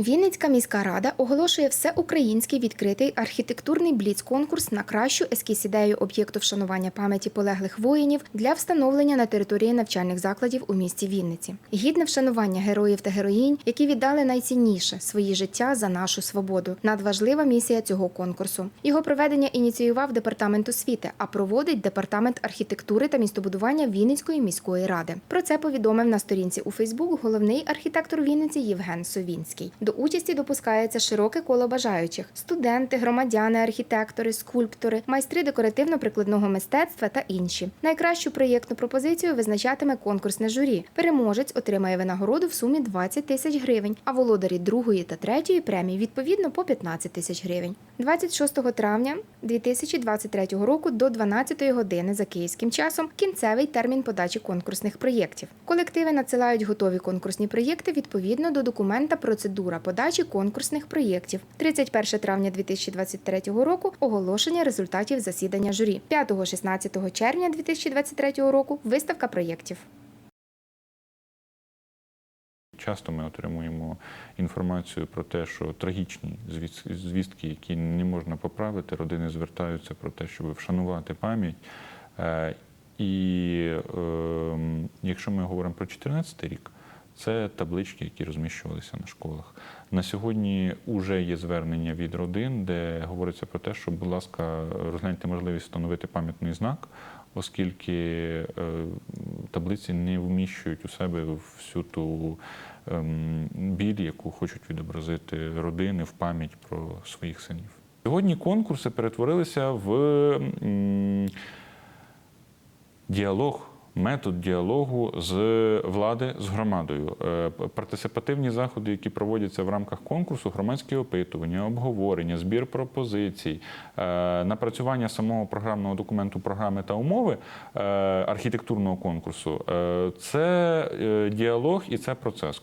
Вінницька міська рада оголошує всеукраїнський відкритий архітектурний бліц-конкурс на кращу ескіз-ідею об'єкту вшанування пам'яті полеглих воїнів для встановлення на території навчальних закладів у місті Вінниці. Гідне вшанування героїв та героїнь, які віддали найцінніше свої життя за нашу свободу. Надважлива місія цього конкурсу. Його проведення ініціював департамент освіти, а проводить департамент архітектури та містобудування Вінницької міської ради. Про це повідомив на сторінці у Фейсбук головний архітектор Вінниці Євген Совінський. До участі допускається широке коло бажаючих: студенти, громадяни, архітектори, скульптори, майстри декоративно-прикладного мистецтва та інші. Найкращу проєктну пропозицію визначатиме конкурсне журі. Переможець отримає винагороду в сумі 20 тисяч гривень, а володарі другої та третьої премії відповідно по 15 тисяч гривень. 26 травня 2023 року до 12 години за київським часом кінцевий термін подачі конкурсних проєктів. Колективи надсилають готові конкурсні проєкти відповідно до документа Процедура подачі конкурсних проєктів. 31 травня 2023 року оголошення результатів засідання журі. 5-16 червня 2023 року виставка проєктів. Часто ми отримуємо інформацію про те, що трагічні звіс- звістки, які не можна поправити, родини звертаються про те, щоб вшанувати пам'ять. Е, І ем, якщо ми говоримо про 2014 рік, це таблички, які розміщувалися на школах. На сьогодні вже є звернення від родин, де говориться про те, що, будь ласка, розгляньте можливість встановити пам'ятний знак, оскільки е, таблиці не вміщують у себе всю ту ем, біль, яку хочуть відобразити родини в пам'ять про своїх синів. Сьогодні конкурси перетворилися в діалог. Метод діалогу з влади з громадою, Е, партисипативні заходи, які проводяться в рамках конкурсу, громадські опитування, обговорення, збір пропозицій, е, напрацювання самого програмного документу програми та умови е, архітектурного конкурсу. Це діалог і це процес.